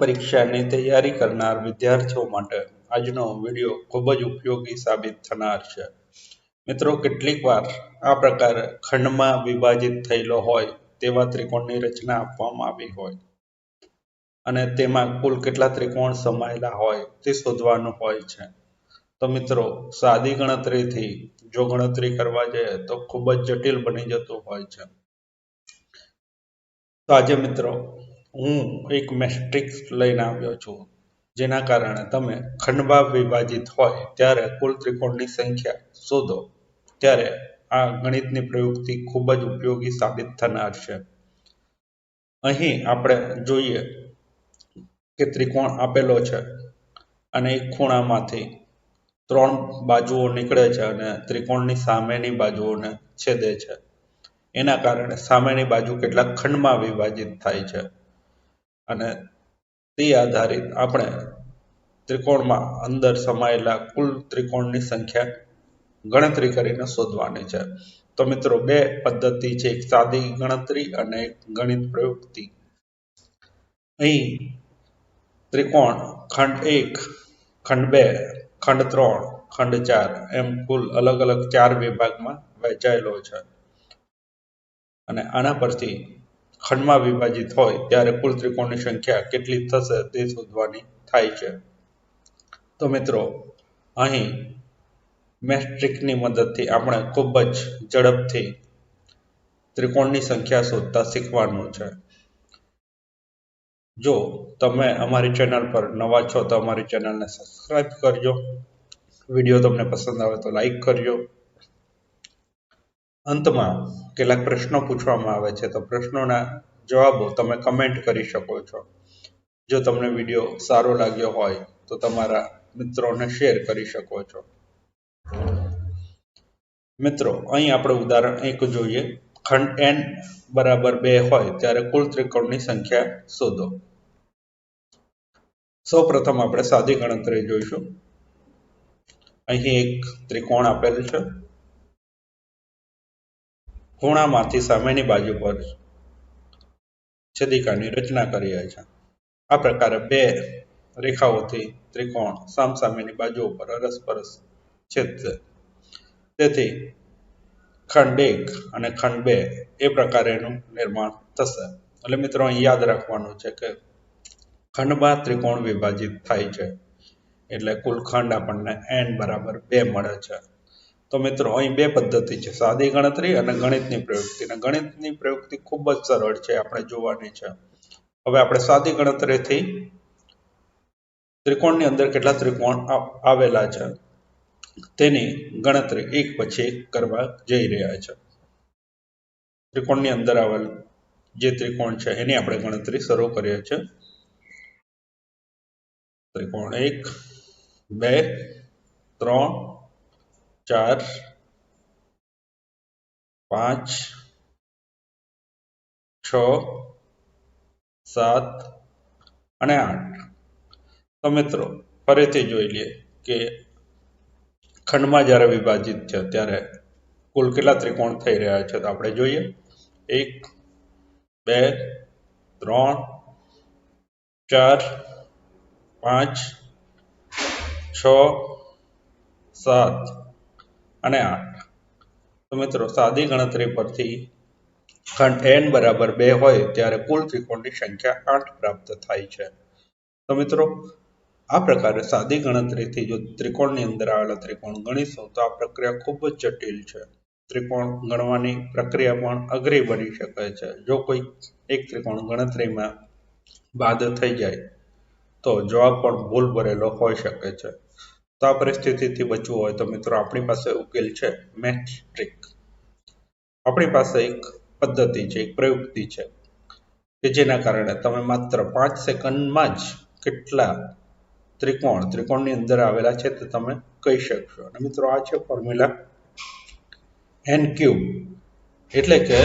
પરીક્ષાની તૈયારી કરનાર વિદ્યાર્થીઓ માટે આજનો વીડિયો ખૂબ જ ઉપયોગી સાબિત થનાર છે. મિત્રો, કેટલીક વાર આ પ્રકારે ખંડમાં વિભાજિત થયેલો હોય તેવા ત્રિકોણની રચના આપવામાં આવી હોય અને તેમાં કુલ કેટલા ત્રિકોણ સમાયેલા હોય તે શોધવાનું હોય છે. તો મિત્રો, સાદી ગણતરીથી જો ગણતરી કરવા જઈએ તો ખૂબ જ જટિલ બની જતું હોય છે. તો આજે મિત્રો હું એક મેટ્રિક્સ લઈને આવ્યો છું. જેના કારણે તમે ખંડમાં વિભાજિત હોય ત્યારે કુલ ત્રિકોણની સંખ્યા શોધો. ત્યારે આ ગણિતની પ્રયુક્તિ ખૂબ જ ઉપયોગી સાબિત થનાર છે. અહીં આપણે જોઈએ કે ત્રિકોણ આપેલો છે અને એક ખૂણામાંથી ત્રણ બાજુઓ નીકળે છે અને ત્રિકોણની સામેની બાજુઓને છેદે છે. એના કારણે સામેની બાજુ કેટલાક ખંડમાં વિભાજિત થાય છે. અને તે આધારિત આપણે ત્રિકોણમાં અંદર સમાયેલા કુલ ત્રિકોણની સંખ્યા ગણતરી કરીને શોધવાની છે. તો મિત્રો, બે પદ્ધતિ છે. એક સાદી ગણતરી અને એક ગણિત પ્રયુક્તિ. અહીં ત્રિકોણ ખંડ એક, ખંડ બે, ખંડ ત્રણ, ખંડ ચાર એમ કુલ અલગ અલગ ચાર વિભાગમાં વહેંચાયેલો છે. અને આના પરથી ખંડમાં વિભાજિત હોય, ત્યારે કુલ ત્રિકોણની સંખ્યા કેટલી થશે તે શોધવાની થાય છે. તો મિત્રો, અહીં મેટ્રિકની મદદથી આપણે ખૂબ જ ઝડપથી ત્રિકોણની સંખ્યા શોધતા શીખવાનું છે. જો તમે અમારી ચેનલ પર નવા છો, તો અમારી ચેનલને સબસ્ક્રાઈબ કરજો. વીડિયો તમને પસંદ આવે તો લાઈક કરજો. અંતમાં કેટલાક પ્રશ્નો પૂછવામાં આવે છે. તો પ્રશ્નોના જવાબો તમે કમેન્ટ કરી શકો છો. જો તમને વીડિયો સારો લાગ્યો હોય, તો તમારા મિત્રોને શેર કરી શકો છો. મિત્રો, અહીં આપણે ઉદાહરણ એક જોઈએ. ખંડ એન બરાબર બે હોય, ત્યારે કુલ ત્રિકોણની સંખ્યા શોધો. સૌ પ્રથમ આપણે સાદી ગણતરી જોઈશું. અહીં એક ત્રિકોણ આપેલ છે. ખૂણામાંથી સામેની બાજુ પર છેદિકાની રચના કરી હોય છે. આ પ્રકારે બે રેખાઓથી ત્રિકોણ સામસામેની બાજુ પર અરસપરસ છેદશે તેથી ખંડ એક અને ખંડ બે એ પ્રકારેનું નિર્માણ થશે. એટલે મિત્રો, અહીં યાદ રાખવાનું છે કે ખંડમાં ત્રિકોણ વિભાજિત થાય છે. એટલે કુલ ખંડ આપણને એન બરાબર બે મળે છે. તો મિત્રો, અહીં બે પદ્ધતિ છે. સાદી ગણતરી અને ગણિતની પ્રયુક્તિ. અને ગણિતની પ્રયુક્તિ ખૂબ જ સરળ છે, આપણે જોવાની છે. હવે આપણે સાદી ગણતરીથી ત્રિકોણની અંદર કેટલા ત્રિકોણ આવેલા છે? તેની ગણતરી એક પછી એક કરવા જઈ રહ્યા છે. ત્રિકોણની અંદર આવેલ જે ત્રિકોણ છે, એની આપણે ગણતરી શરૂ કરીએ છીએ ત્રિકોણ એક, બે, ત્રણ ચાર, પાંચ, છ, સાત અને આઠ. તો મિત્રો, ફરીથી જોઈ લઈએ કે ખંડમાં જ્યારે વિભાજિત છે, ત્યારે કુલ કેટલા ત્રિકોણ થઈ રહ્યા છે તો આપણે જોઈએ. એક, બે, ત્રણ, ચાર, પાંચ, છ, સાત. અને આઠ. તો મિત્રો, સાદી ગણતરી પરથી ખંડ એન બરાબર બે હોય ત્યારે કુલ ત્રિકોણની સંખ્યા આઠ પ્રાપ્ત થાય છે. તો મિત્રો, આ પ્રકારે સાદી ગણતરીથી જો ત્રિકોણની અંદર આવેલા ત્રિકોણ ગણીશું, તો આ પ્રક્રિયા ખૂબ જ જટિલ છે. ત્રિકોણ ગણવાની પ્રક્રિયા પણ અઘરી બની શકે છે. જો કોઈ એક ત્રિકોણ ગણતરીમાં બાદ થઈ જાય, તો જવાબ પણ ભૂલ ભરેલો હોઈ શકે છે. તો આ પરિસ્થિતિથી બચવું હોય તો મિત્રો આપણી પાસે ઉકેલ છે મેટ્રિક. આપણી પાસે એક પદ્ધતિ છે, એક પ્રયુક્તિ છે કે જેના કારણે તમે માત્ર પાંચ સેકન્ડમાં જ કેટલા ત્રિકોણ, ત્રિકોણની અંદર આવેલા છે તે તમે કહી શકશો. અને મિત્રો આ છે ફોર્મ્યુલા એન ક્યુબ. એટલે કે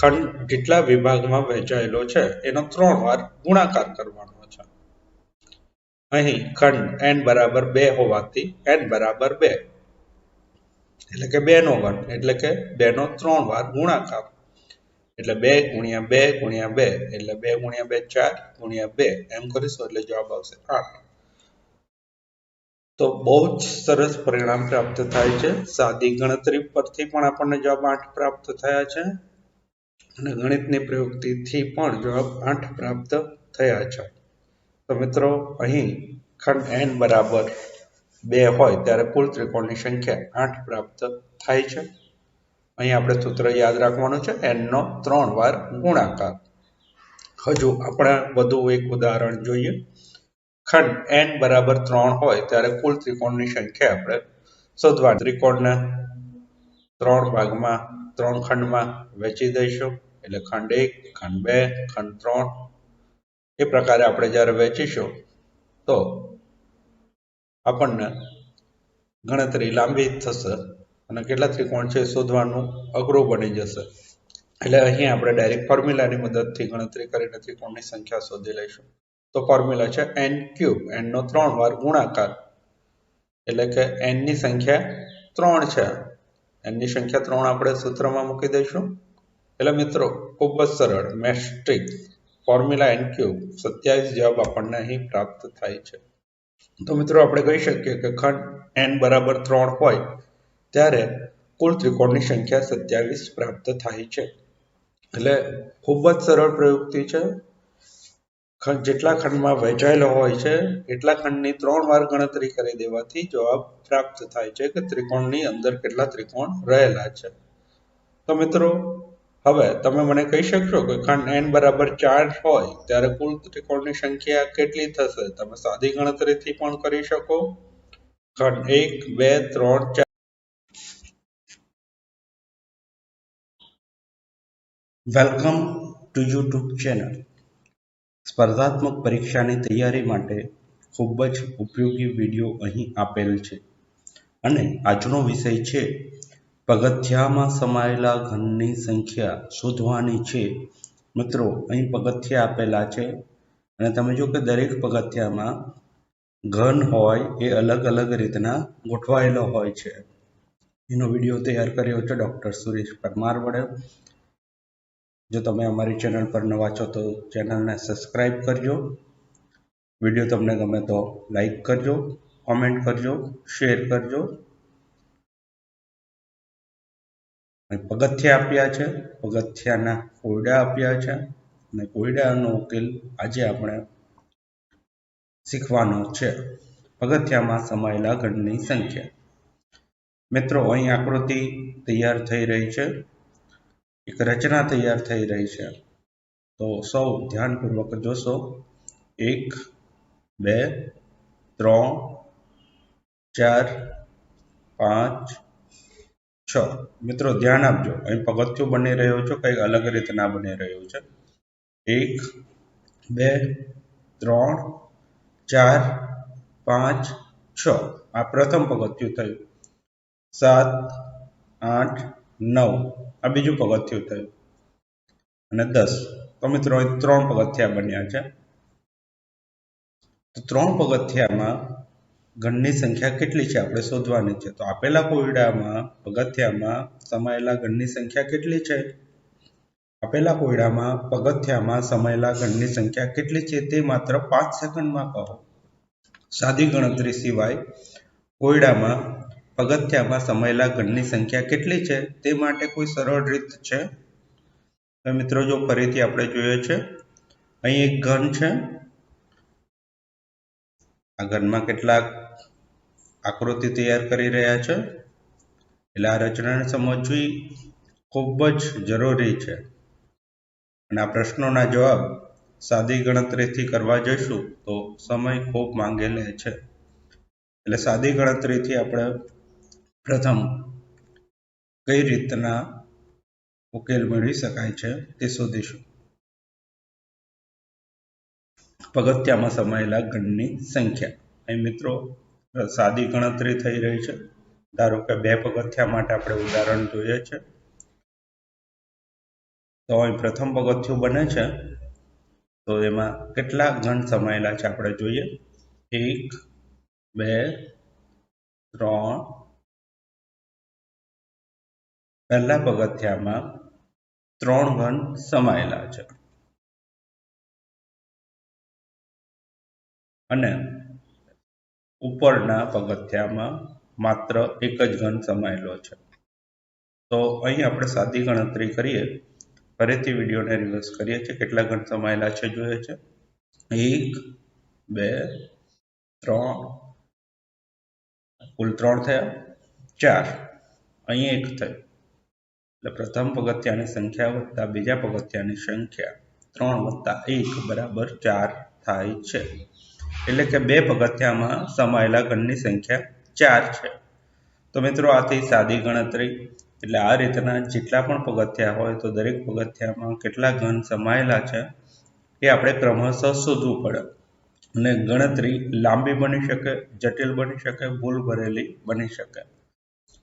ખંડ જેટલા વિભાગમાં વહેંચાયેલો છે? એનો ત્રણ વાર ગુણાકાર કરવાનો અહીં ખંડ એન બરાબર બે હોવાથી એન બરાબર બે. એટલે કે બે નો ઘન, એટલે કે બે નો ત્રણ વાર ગુણાકાર. એટલે બે ગુણ્યા બે ગુણ્યા બે, એટલે બે ગુણ્યા બે ચાર ગુણ્યા બે. એમ કરીશું એટલે જવાબ આવશે આઠ. તો બહુ જ સરસ પરિણામ પ્રાપ્ત થાય છે. સાદી ગણતરી પરથી પણ આપણને જવાબ આઠ પ્રાપ્ત થયા છે. અને ગણિતની પ્રયુક્તિથી પણ જવાબ આઠ પ્રાપ્ત થયા છે. તો મિત્રો, અહીં ખંડ એન બરાબર બે હોય ત્યારે કુલ ત્રિકોણની સંખ્યા આઠ પ્રાપ્ત થાય છે. અહીં આપણે સૂત્ર યાદ રાખવાનું છે એનનો ત્રણ વાર ગુણાકાર. હજુ આપણે વધુ એક ઉદાહરણ જોઈએ. ખંડ એન બરાબર ત્રણ હોય ત્યારે કુલ ત્રિકોણની સંખ્યા આપણે શોધવા ત્રિકોણને ત્રણ ભાગમાં, ત્રણ ખંડમાં વહેંચી દઈશું. એટલે ખંડ એક, ખંડ બે, ખંડ ત્રણ એ પ્રકારે આપણે જ્યારે વહેંચીશું તો આપણને ગણતરી લાંબી થશે અને કેટલા ત્રિકોણ છે શોધવાનું અઘરું બની જશે. એટલે અહીં આપણે ડાયરેક્ટ ફોર્મ્યુલાની મદદથી ગણતરી કરીને ત્રિકોણની સંખ્યા શોધી લઈશું. તો ફોર્મ્યુલા છે એન ક્યુબ એનનો ત્રણ વાર ગુણાકાર. એટલે કે એનની સંખ્યા ત્રણ છે. એનની સંખ્યા ત્રણ આપણે સૂત્રમાં મૂકી દઈશું. એટલે મિત્રો, ખૂબ જ સરળ મેસ્ટ્રિક ફોર્મ્યુલા એન ક્યુબ સત્યાવીસ જવાબ આપણને અહીં પ્રાપ્ત થાય છે. તો મિત્રો આપણે કહી શકીએ કે ખંડ એન બરાબર ત્રણ હોય, ત્યારે કુલ ત્રિકોણની સંખ્યા સત્યાવીસ પ્રાપ્ત થાય છે. એટલે ખૂબ જ સરળ પ્રયુક્તિ છે. ખંડ જેટલા ખંડમાં વહેંચાયેલો હોય છે, એટલા ખંડની ત્રણ વાર ગણતરી કરી દેવાથી જવાબ પ્રાપ્ત થાય છે કે ત્રિકોણની અંદર કેટલા ત્રિકોણ રહેલા છે. તો મિત્રો હવે તમે મને કહી શકશો કે ખંડ એન બરાબર ચાર હોય, ત્યારે કુલ ત્રિકોણની સંખ્યા કેટલી થશે? તમે સાદી ગણતરીથી પણ કરી શકો. ખંડ એક, બે, ત્રણ, ચાર. વેલકમ ટુ યુટ્યુબ ચેનલ સ્પર્ધાત્મક પરીક્ષાની તૈયારી માટે ખૂબ જ ઉપયોગી વીડિયો અહીં આપેલ છે. અને આજનો વિષય છે પગથિયામાં સમાયેલા ઘનની સંખ્યા શોધવાની છે. મિત્રો, અહીં પગથિયા આપેલા છે અને તમે જો કે દરેક પગથિયામાં ઘન હોય એ અલગ અલગ રીતના ગોઠવાયેલો હોય છે. એનો વીડિયો તૈયાર કર્યો છે ડૉક્ટર સુરેશ પરમાર વડે. જો તમે અમારી ચેનલ પર નવા છો તો ચેનલને સબસ્ક્રાઈબ કરજો. વીડિયો તમને ગમે તો લાઈક કરજો, કોમેન્ટ કરજો, શેર કરજો. પગથિયા આપ્યા છે. પગથિયાના કોયડા આપ્યા છે. અને કોયડાનો ઉકેલ આજે આપણે શીખવાનો છે. પગથિયામાં સમાયેલા ગણની સંખ્યા. મિત્રો, અહીં આકૃતિ તૈયાર થઈ રહી છે. એક રચના તૈયાર થઈ રહી છે. તો સૌ ધ્યાનપૂર્વક જોશો. એક, બે, ત્રણ, ચાર, પાંચ છ. મિત્રો, ધ્યાન આપજો. અહીં પગથિયું બની રહ્યો છે, કંઈક અલગ રીતના બની રહ્યું છે. એક, બે, ત્રણ, ચાર, પાંચ, છ. આ પ્રથમ પગથિયું થયું. સાત, આઠ, નવ. આ બીજું પગથિયું થયું. અને દસ. તો મિત્રો ત્રણ પગથિયા બન્યા છે. ત્રણ પગથિયામાં ગણની સંખ્યા કેટલી છે આપણે શોધવાની છે? તો આપેલા કોયડામાં, પગથિયામાં સમાયેલા ગણની સંખ્યા કેટલી છે? આપેલા કોયડામાં, પગથિયામાં સમાયેલા ગણની સંખ્યા કેટલી છે? તે માત્ર પાંચ સેકન્ડમાં કહો. સાદી ગણતરી સિવાય કોયડામાં, પગથિયામાં સમાયેલા ગણની સંખ્યા કેટલી છે? તે માટે કોઈ સરળ રીત છે? મિત્રો, જો ફરીથી આપણે જોઈએ છે, અહીં એક ઘન છે. આ ઘનમાં કેટલાક આકૃતિ તૈયાર કરી રહ્યા છે. એટલે આ રચનાને સમજવી ખૂબ જ જરૂરી છે. અને આ પ્રશ્નોના જવાબ સાદી ગણતરીથી કરવા જઈશું તો સમય ખૂબ માંગે લે છે. એટલે સાદી ગણતરીથી આપણે પ્રથમ કઈ રીતના ઉકેલ મેળવી શકાય છે તે શોધીશું. પગથિયામાં સમાયેલા ગણની સંખ્યા. અહીં મિત્રો સાદી ગણતરી થઈ રહી છે. ધારો કે બે પગથિયા માટે આપણે ઉદાહરણ જોઈએ છે. તો અહીં પ્રથમ પગથિયું બને છે. તો એમાં કેટલા ગણ સમાયેલા છે આપણે જોઈએ. એક, બે, ત્રણ. પહેલા પગથિયામાં ત્રણ ઘણ સમાયેલા છે. અને ઉપરના પગથિયામાં માત્ર એક જ ઘન સમાયેલો છે. તો અહીં આપણે સાદી ગણતરી કરીએ. ફરીથી વિડીયોને રિવર્સ કરીએ છીએ. કેટલા ઘન સમાયેલા છે જોઈએ છે. એક, બે, ત્રણ. કુલ ત્રણ થયા. ચાર. અહીં એક થયું. એટલે પ્રથમ પગથિયાની સંખ્યા વત્તા બીજા પગથિયાની સંખ્યા ત્રણ વત્તા એક બરાબર ચાર થાય છે. એટલે કે બે પગથિયામાં સમાયેલા ગણની સંખ્યા ચાર છે. તો મિત્રો આથી સાદી ગણતરી, એટલે આ રીતના જેટલા પણ પગથિયા હોય તો દરેક પગથિયામાં કેટલા ઘન સમાયેલા છે એ આપણે ક્રમશઃ શોધવું પડે. અને ગણતરી લાંબી બની શકે, જટિલ બની શકે, ભૂલ ભરેલી બની શકે.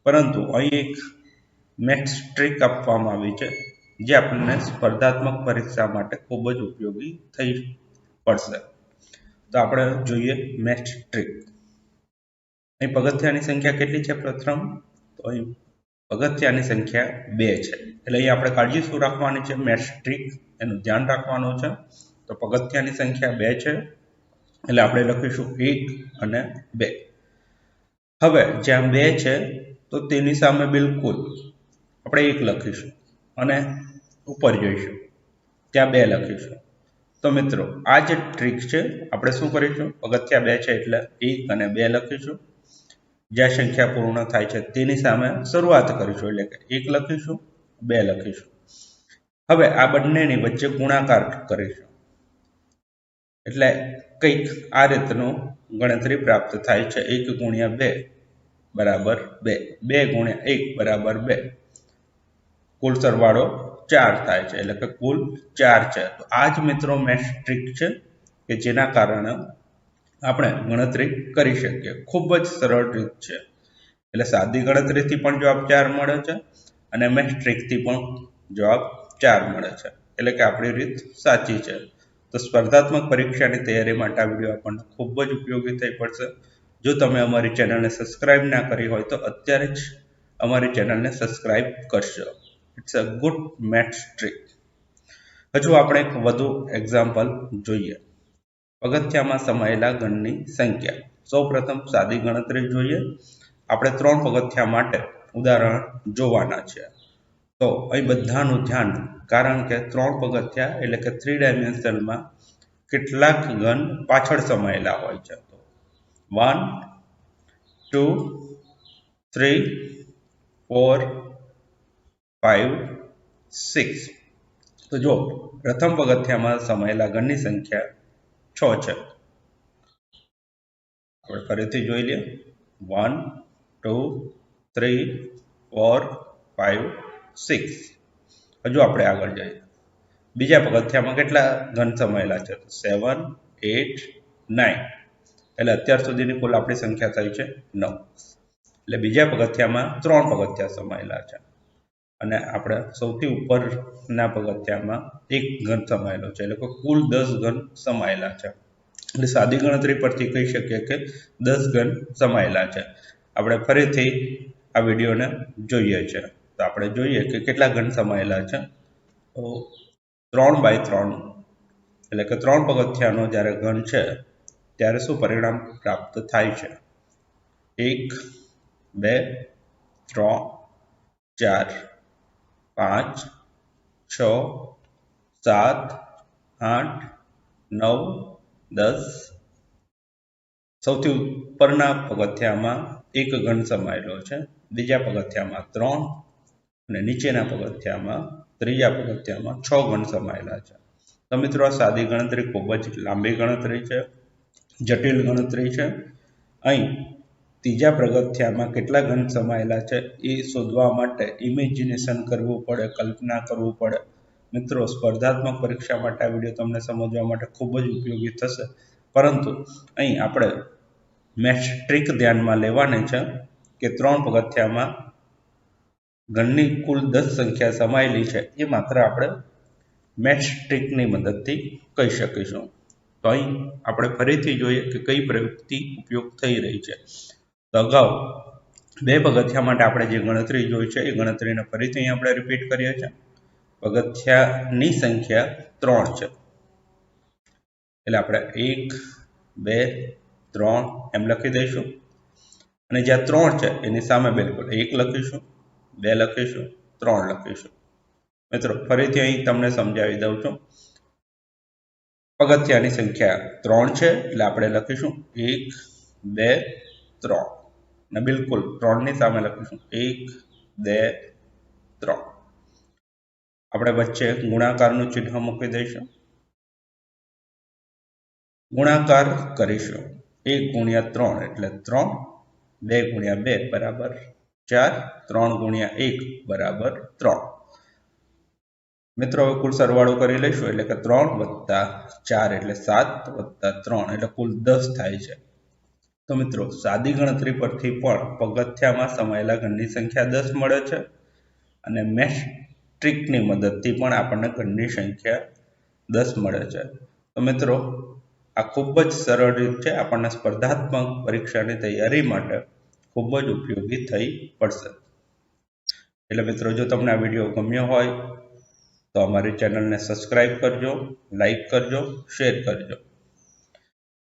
પરંતુ અહીં એક મેથ્સ ટ્રીક આપવામાં આવી છે, જે આપણને સ્પર્ધાત્મક પરીક્ષા માટે ખૂબ જ ઉપયોગી થઈ પડશે. તો આપણે જોઈએ મેસ્ટ ટ્રીક અહીં પગથિયાની સંખ્યા કેટલી છે? પ્રથમ, તો અહીં પગથિયાની સંખ્યા બે છે. એટલે અહીં આપણે કાળજી શું રાખવાની છે? મેથ્સ ટ્રીક એનું ધ્યાન રાખવાનું છે. તો પગથિયાની સંખ્યા બે છે. એટલે આપણે લખીશું એક અને બે. હવે જ્યાં બે છે, તો તેની સામે બિલકુલ આપણે એક લખીશું અને ઉપર જઈશું. ત્યાં બે લખીશું. તો મિત્રો, આ જે ટ્રીક છે, આપણે શું કરીશું? અગત્યા બે છે એટલે એક અને બે લખીશું. જ્યાં સંખ્યા પૂર્ણ થાય છે તેની સામે શરૂઆત કરીશું, એટલે કે એક લખીશું, બે લખીશું. હવે આ બંનેની વચ્ચે ગુણાકાર કરીશું. એટલે કંઈક આ રીતનું ગણતરી પ્રાપ્ત થાય છે. એક ગુણ્યા બે બરાબર બે. બે ગુણ્યા એક બરાબર બે. કુલ સરવાળો ચાર થાય છે, એટલે કે કુલ ચાર છે. તો આ જ મિત્રો મેટ્રિક છે, કે જેના કારણે આપણે ગણતરી કરી શકીએ. ખૂબ જ સરળ રીત છે. એટલે સાદી ગણતરીથી પણ જવાબ ચાર મળે છે, અને મેટ્રિકથી પણ જવાબ ચાર મળે છે. એટલે કે આપણી રીત સાચી છે. તો સ્પર્ધાત્મક પરીક્ષાની તૈયારી માટે આ વીડિયો આપણને ખૂબ જ ઉપયોગી થઈ પડશે. જો તમે અમારી ચેનલને સબસ્ક્રાઇબ ના કરી હોય તો અત્યારે જ અમારી ચેનલને સબસ્ક્રાઇબ કરશો it's a good maths trick હજુ આપણે એક વધુ એક્ઝામ્પલ જોઈએ. પગથિયામાં સમાયેલા ગણની સંખ્યા. સૌ પ્રથમ સાદી ગણતરી જોઈએ. આપણે ત્રણ પગથિયા માટે ઉદાહરણ જોવાના છે. તો અહીં બધાનું ધ્યાન, કારણ કે ત્રણ પગથિયા એટલે કે થ્રી ડાયમેન્શનમાં કેટલાક ગણ પાછળ સમાયેલા હોય છે. તો one two three four five six તો જો પ્રથમ પગથિયામાં સમાયેલા ગણની સંખ્યા છ છે. આપણે ફરીથી જોઈ લઈએ. One two three four five six હજુ આપણે આગળ જઈએ. બીજા પગથિયામાં કેટલા ઘન સમાયેલા છે? સેવન એટ નાઇન એટલે અત્યાર સુધીની કુલ આપણી સંખ્યા થઈ છે નવ. એટલે બીજા પગથિયામાં ત્રણ પગથિયા સમાયેલા છે. અને આપણે સૌથી ઉપરના પગથિયામાં એક ઘન સમાયેલો છે. એટલે કે કુલ દસ ઘન સમાયેલા છે. એટલે સાદી ગણતરી પરથી કહી શકીએ કે દસ ઘન સમાયેલા છે. આપણે ફરીથી આ વિડીયોને જોઈએ છે. તો આપણે જોઈએ કે કેટલા ઘન સમાયેલા છે. તો ત્રણ બાય ત્રણ. એટલે કે ત્રણ પગથિયાનો જ્યારે ઘન છે, ત્યારે શું પરિણામ પ્રાપ્ત થાય છે? એક, બે, ત્રણ, ચાર. પાંચ, છ, સાત, આઠ, નવ, દસ. સૌથી ઉપરના પગથિયામાં એક ઘન સમાયેલો છે. બીજા પગથિયામાં ત્રણ અને નીચેના પગથિયામાં, ત્રીજા પગથિયામાં છ ઘન સમાયેલા છે. તો મિત્રો, આ સાદી ગણતરી ખૂબ જ લાંબી ગણતરી છે, જટિલ ગણતરી છે. અહીં ત્રીજા પગથિયામાં કેટલા ઘન સમાયેલા છે એ શોધવા માટે ઇમેજિનેશન કરવું પડે, કલ્પના કરવું પડે. મિત્રો, સ્પર્ધાત્મક પરીક્ષા માટે આ વીડિયો તમને સમજવા માટે ખૂબ જ ઉપયોગી થશે. પરંતુ અહીં આપણે મેથ્સ ટ્રીક ધ્યાનમાં લેવાની છે કે ત્રણ પગથિયામાં ગણની કુલ દસ સંખ્યા સમાયેલી છે એ માત્ર આપણે મેથ્સ ટ્રીકની મદદથી કહી શકીશું. તો અહીં આપણે ફરીથી જોઈએ કે કઈ પ્રવૃત્તિ ઉપયોગ થઈ રહી છે. તો અગાઉ બે પગથિયા માટે આપણે જે ગણતરી જોઈ છે, એ ગણતરીને ફરીથી અહીં આપણે રિપીટ કરીએ છીએ. પગથિયાની સંખ્યા ત્રણ છે. એટલે આપણે એક, બે, ત્રણ એમ લખી દઈશું. અને જ્યાં ત્રણ છે, એની સામે બિલકુલ એક લખીશું, બે લખીશું, ત્રણ લખીશું. મિત્રો, ફરીથી અહીં તમને સમજાવી દઉં છું. પગથિયાની સંખ્યા ત્રણ છે, એટલે આપણે લખીશું એક, બે, ત્રણ. અને બિલકુલ ત્રણની સામે લખીશું એક બે ત્રણ આપણે વચ્ચે ગુણાકારનું ચિહ્ન મૂકી દઈશું ગુણાકાર કરીશું એક ગુણ્યા ત્રણ એટલે ત્રણ બે ગુણ્યા બે બરાબર ચાર ત્રણ ગુણ્યા એક બરાબર ત્રણ મિત્રો હવે કુલ સરવાળો કરી લઈશું, એટલે કે ત્રણ વત્તા ચાર, એટલે સાત વત્તા ત્રણ, એટલે કુલ દસ થાય છે. તો મિત્રો, સાદી ગણતરી પરથી પણ પગથિયામાં સમાયેલા ગણની સંખ્યા દસ મળે છે અને મેટ્રિકની મદદથી પણ આપણને ગણની સંખ્યા દસ મળે છે. તો મિત્રો, આ ખૂબ જ સરળ રીત છે. આપણને સ્પર્ધાત્મક પરીક્ષાની તૈયારી માટે ખૂબ જ ઉપયોગી થઈ પડશે. એટલે મિત્રો, જો તમને આ વીડિયો ગમ્યો હોય, તો અમારી ચેનલને સબસ્ક્રાઈબ કરજો લાઈક કરજો, શેર કરજો.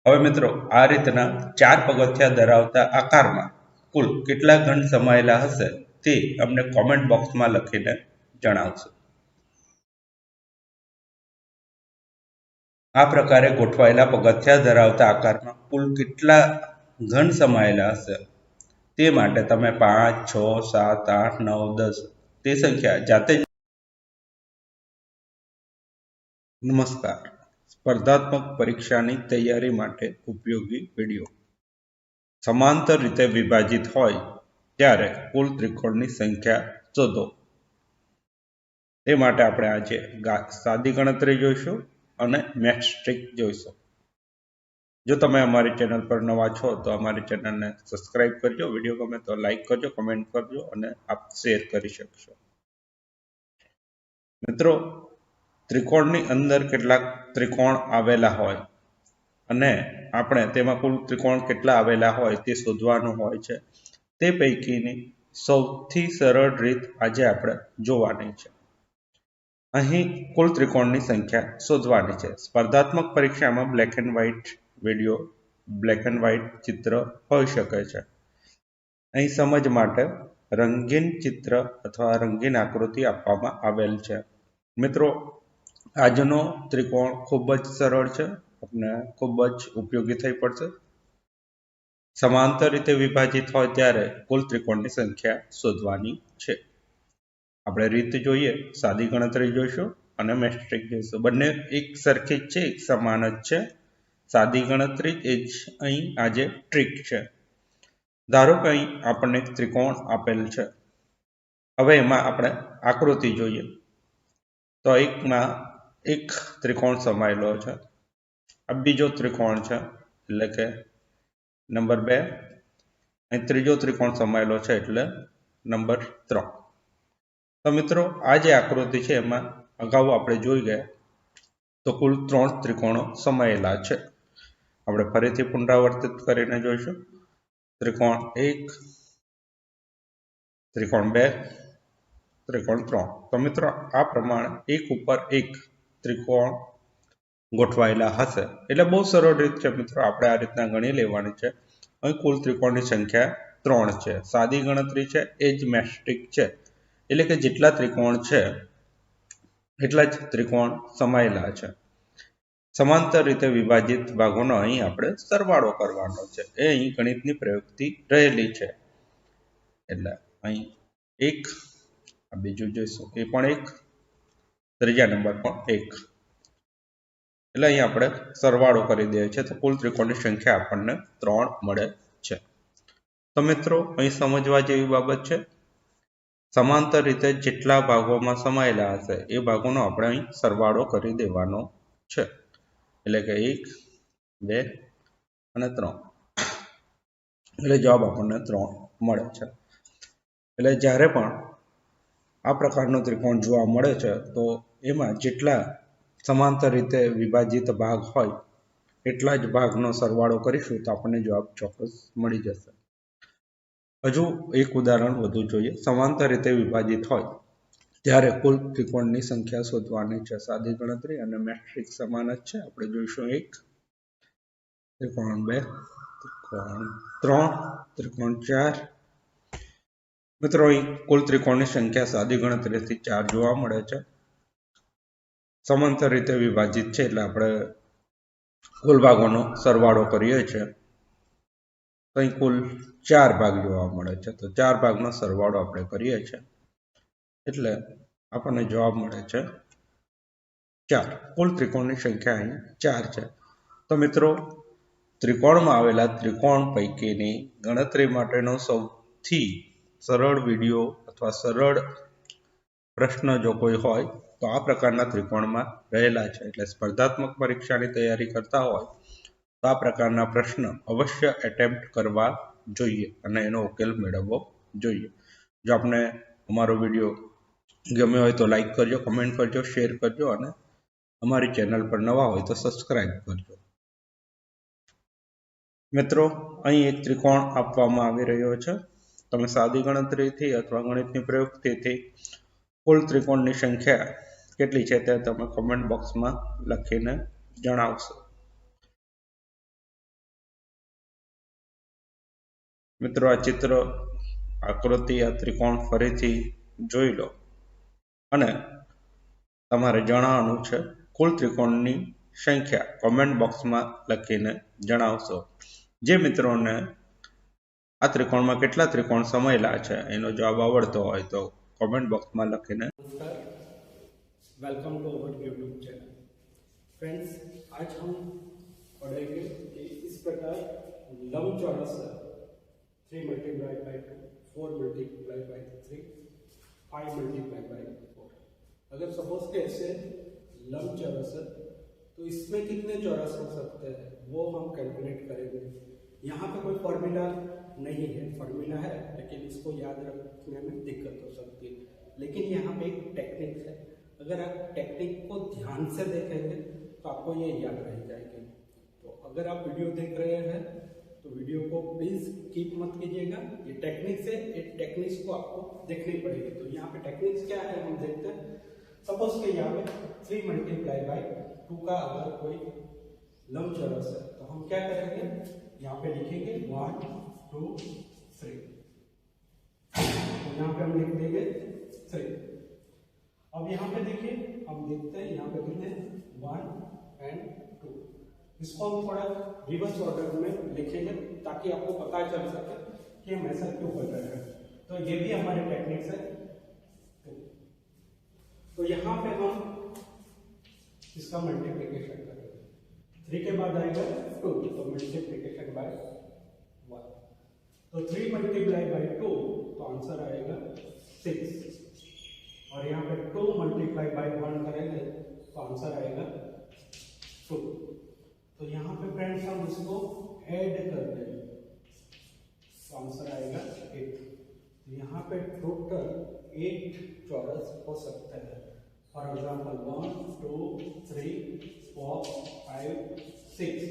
હવે મિત્રો, આ રીતના ચાર પગથિયા ધરાવતા આકારમાં કુલ કેટલા ઘંટ સમાયેલા હશે તે અમને કોમેન્ટ બોક્સમાં લખીને જણાવશો. આ પ્રકારે ગોઠવાયેલા પગથિયા ધરાવતા આકારમાં કુલ કેટલા ઘન સમાયેલા હશે તે માટે તમે પાંચ, છ, સાત, આઠ, નવ, દસ તે સંખ્યા જાતે જ નમસ્કાર. સ્પર્ધાત્મક પરીક્ષાની તૈયારી માટે ઉપયોગી વીડિયો. સમાંતર રીતે વિભાજિત હોય ત્યારે કુલ ત્રિકોણની સંખ્યા શોધો તે માટે આપણે આજે સાદી ગણતરી જોઈશું અને મેટ્રિક જોઈશું. જો તમે અમારી ચેનલ પર નવા છો તો અમારી ચેનલને સબસ્ક્રાઇબ કરજો, વીડિયો ગમે તો લાઈક કરજો કમેન્ટ કરજો અને આપ શેર કરી શકશો. મિત્રો ત્રિકોણની અંદર કેટલાક ત્રિકોણ આવેલા હોય અને આપણે તેમાં કુલ ત્રિકોણ કેટલા આવેલા હોય તે શોધવાનું હોય છે. તે પૈકીની સૌથી સરળ રીત આજે આપણે જોવાની છે. અહીં કુલ ત્રિકોણની સંખ્યા શોધવાની છે. સ્પર્ધાત્મક પરીક્ષામાં black and white video black and white ચિત્ર હોઈ શકે છે. અહીં સમજ માટે રંગીન ચિત્ર અથવા રંગીન આકૃતિ આપવામાં આવેલ છે. મિત્રો આજનો ત્રિકોણ ખૂબ જ સરળ છે, આપને ખૂબ જ ઉપયોગી થઈ પડશે. સમાંતર રીતે વિભાજિત હોય ત્યારે કુલ ત્રિકોણની સંખ્યા શોધવાની છે. આપણે રીત જોઈએ, સાદી ગણતરી જોઈશું અને મેટ્રિક જોઈશું. બંને એક સરખી જ છે, એક સમાન જ છે. સાદી ગણતરી એ જ અહીં આજે ટ્રીક છે. ધારો કે અહીં આપણને ત્રિકોણ આપેલ છે. હવે એમાં આપણે આકૃતિ જોઈએ. તો એકમાં એક ત્રિકોણ સમાયેલો છે. આ બીજો ત્રિકોણ છે, એટલે કે નંબર બે. અહીં ત્રીજો ત્રિકોણ સમાયેલો છે, એટલે નંબર ત્રણ. તો મિત્રો, આ જે આકૃતિ છે, એમાં અગાઉ આપણે જોઈ ગયા તો કુલ ત્રણ ત્રિકોણો સમાયેલા છે. આપણે ફરીથી પુનરાવર્તિત કરીને જોઈશું. ત્રિકોણ એક, ત્રિકોણ બે, ત્રિકોણ ત્રણ. તો મિત્રો, આ પ્રમાણે એક ઉપર એક ત્રિકોણ ગોઠવાયેલા હશે. એટલે બહુ સરળ રીત છે મિત્રો, આપણે આ રીતના ગણી લેવાની છે. અહીં કુલ ત્રિકોણની સંખ્યા ત્રણ છે. સાદી ગણતરી છે, એ જ મેસ્ટિક છે. એટલે કે જેટલા ત્રિકોણ છે, એટલા જ ત્રિકોણ સમાયેલા છે. સમાંતર રીતે વિભાજિત ભાગોનો અહીં આપણે સરવાળો કરવાનો છે. એ અહીં ગણિતની પ્રયુક્તિ રહેલી છે. એટલે અહીં એક, આ બીજું જોઈશું. એ પણ એક ત્રીજા નંબર પણ એક. એટલે અહીં આપણે સરવાળો કરી દઈએ છીએ તો કુલ ત્રિકોણની સંખ્યા આપણને ત્રણ મળે છે. તો મિત્રો, અહીં સમજવા જેવી બાબત છે. સમાંતર રીતે જેટલા ભાગોમાં સમાયેલા હશે, એ ભાગોનો આપણે અહીં સરવાળો કરી દેવાનો છે. એટલે કે એક, બે અને ત્રણ. એટલે જવાબ આપણને ત્રણ મળે છે. એટલે જ્યારે પણ આ પ્રકારનો ત્રિકોણ જોવા મળે છે, તો એમાં જેટલા સમાંતર રીતે વિભાજિત ભાગ હોય, એટલા જ ભાગનો સરવાળો કરીશું તો આપણને જવાબ ચોક્કસ મળી જશે. હજુ એક ઉદાહરણ વધુ જોઈએ. સમાંતર રીતે વિભાજિત હોય, ત્યારે કુલ ત્રિકોણની સંખ્યા શોધવાની છે. સાદી ગણતરી અને મેટ્રિક સમાન જ છે. આપણે જોઈશું એક, ત્રિકોણ બે, ત્રિકોણ ત્રણ, ત્રિકોણ ચાર મિત્રો અહીં કુલ ત્રિકોણની સંખ્યા સાદી ગણતરીથી ચાર જોવા મળે છે. સમાંતર રીતે વિભાજિત છે એટલે આપણે કુલ ભાગોનો સરવાળો કરીએ છીએ. તો અહીં કુલ ચાર ભાગ જોવા મળે છે. તો ચાર ભાગનો સરવાળો આપણે કરીએ છીએ. એટલે આપણને જવાબ મળે છે ચાર. કુલ ત્રિકોણની સંખ્યા અહીં ચાર છે. તો મિત્રો, ત્રિકોણમાં આવેલા ત્રિકોણ પૈકીની ગણતરી માટેનો સૌથી સરળ વીડિયો અથવા સરળ પ્રશ્ન જો કોઈ હોય, તો આ પ્રકારના ત્રિકોણમાં રહેલા છે. એટલે સ્પર્ધાત્મક પરીક્ષાની તૈયારી કરતા હોય, તો આ પ્રકારના પ્રશ્ન અવશ્ય એટેમ્પ્ટ કરવા જોઈએ અને એનો ઉકેલ મેળવવો જોઈએ. જો આપણે અમારો વીડિયો ગમ્યો હોય તો લાઈક કરજો કમેન્ટ કરજો શેર કરજો અને અમારી ચેનલ પર નવા હોય તો સબસ્ક્રાઈબ કરજો. મિત્રો, અહીં એક ત્રિકોણ આપવામાં આવી રહ્યો છે. તમે સાદી ગણતરીથી અથવા ગણિતની પ્રયુક્તિથી કુલ ત્રિકોણની સંખ્યા કેટલી છે તે તમે કમેન્ટ બોક્સમાં લખીને જણાવશો. મિત્રો, આ ચિત્ર, આકૃતિ, આ ત્રિકોણ ફરીથી જોઈ લો. અને તમારે જણાવવાનું છે કુલ ત્રિકોણની સંખ્યા. કોમેન્ટ બોક્સમાં લખીને જણાવશો. જે મિત્રોને આ ત્રિકોણમાં કેટલા ત્રિકોણ સમયેલા છે એનો જવાબ આવડતો હોય તો કોમેન્ટ બોક્સમાં લખીને नमस्कार welcome to our YouTube channel friends आज हम पढ़ेंगे कि इस प्रकार लंबचौरस three multiply by two four multiply by three five multiply by four अगर सपोज के ऐसे लंबचौरस है तो इसमें कितने चौरस हो सकते हैं वो हम कैलकुलेट करेंगे यहाँ पे कोई फॉर्मूला नहीं है। फॉर्मूला है, लेकिन इसको याद रखने में दिक्कत हो सकती है। लेकिन यहाँ पे एक टेक्निक है। अगर आप टेक्निक को ध्यान से देखेंगे तो आपको ये याद रह जाएगी। तो अगर आप वीडियो देख रहे हैं तो वीडियो को प्लीज़ कीप मत कीजिएगा। ये टेक्निक से ये टेक्निक्स को आपको देखनी पड़ेगी। तो यहाँ पे टेक्निक्स क्या है, हम देखते हैं। सपोज़ के यहाँ पे थ्री मल्टीप्लाई बाई टू का अगर कोई लंबचौरस है तो हम क्या करेंगे? यहाँ पे लिखेंगे वन टू थ्री यहाँ पे हम लिख देंगे थ्री अब यहाँ पे देखिए, हम देखते हैं यहाँ पे कितने वन एंड टू इसको हम थोड़ा रिवर्स ऑर्डर में लिखेंगे ताकि आपको पता चल सके कि हम ऐसा क्यों कर रहे हैं। तो ये भी हमारे टेक्निक्स है। तो यहाँ पे हम इसका मल्टीप्लीकेशन करेंगे। थ्री के बाद आएगा टू तो मल्टीप्लिकेशन बाय वन तो थ्री मल्टीप्लाई बाई टू तो आंसर आएगा सिक्स और यहाँ पे टू मल्टीप्लाई बाई वन करेंगे तो आंसर आएगा टू तो यहाँ पे फ्रेंड्स हम इसको ऐड कर देंगे तो आंसर आएगा एट तो यहाँ पे टोटल एट चौरस हो सकता हैं। For example one two three four five six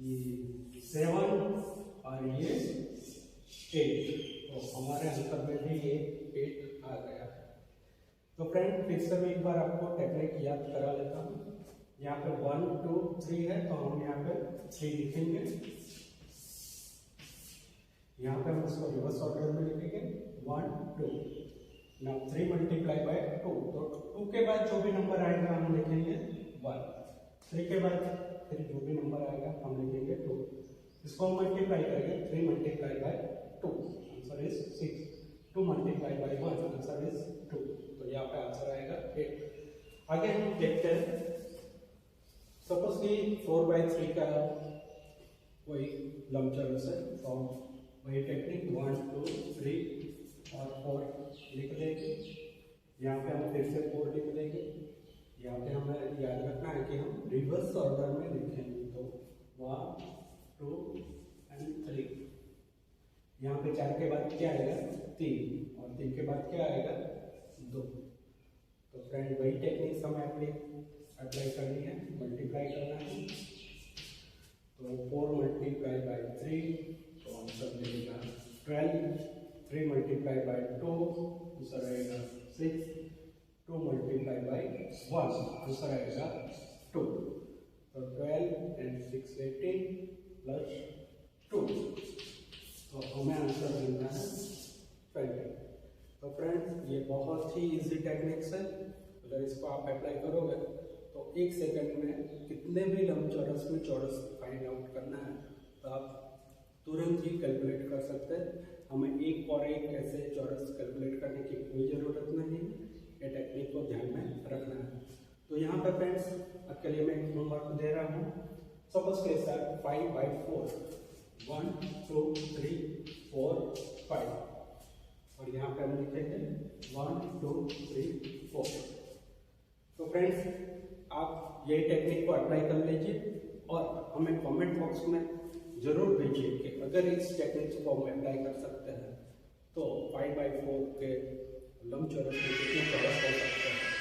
ये सेवन और ये एट तो हमारे आंसर में भी ये एट आ गया। तो फ्रेंड फिर से मैं एक बार आपको टेक्निक याद करा लेता हूँ। यहाँ पे वन टू थ्री है तो हम यहाँ पे थ्री लिखेंगे। यहाँ पे हम इसको रिवर्स ऑर्डर में लिखेंगे। वन टू ना थ्री मल्टीप्लाई बाय टू तो टू के बाद जो भी नंबर आएगा, हम लिखेंगे वन थ्री के बाद फिर जो भी नंबर आएगा, हम लिखेंगे टू इसको हम मल्टीप्लाई करेंगे. Three multiply by two answer is six two multiply by one answer is two तो यहाँ पे आंसर आएगा एट आगे हम देखते हैं। सपोज़ कि फोर बाय थ्री का कोई लंबचौरस है तो वही टेक्निक वन टू थ्री और फोर यहाँ पे हम फिर से फोर लिख यहाँ पे हमें याद रखना है कि हम रिवर्स ऑर्डर में लिखेंगे तो वन टू एंड थ्री यहाँ पे चार के बाद क्या आएगा? तीन। और तीन के बाद क्या आएगा? दो। तो फ्रेंड वही टेक्निक्स हमें अपनी अप्लाई करनी है मल्टीप्लाई करना है। तो फोर मल्टीप्लाई बाई थ्री तो आंसर मिलेगा twelve three multiply by two answer आएगा six two multiply by one answer आएगा टू तो twelve and six eighteen plus two तो हमें आंसर मिलना है ट्वेंटी तो फ्रेंड्स ये बहुत ही इजी टेक्निक्स है। अगर इसको आप अप्लाई करोगे तो एक सेकंड में कितने भी लंबचौरस में चौरस फाइंड आउट करना है तो आप तुरंत ही कैलकुलेट कर सकते हैं। हमें एक और एक ऐसे चौरस कैलकुलेट करने की कोई ज़रूरत नहीं है। ये टेक्निक को ध्यान में रखना है। तो यहाँ पर फ्रेंड्स लिए मैं होमवर्क दे रहा हूँ। सपोज़ के साथ five by four one two three four five और यहाँ पे हम लिखेंगे वन टू थ्री फोर तो फ्रेंड्स आप ये टेक्निक को अप्लाई कर लीजिए और हमें कमेंट बॉक्स में ज़रूर भेजिए कि अगर इस टेक्निक को हम अप्लाई कर सकते हैं तो फाइव बाई फोर के लंबचौरस में कितने चौरस हो सकते हैं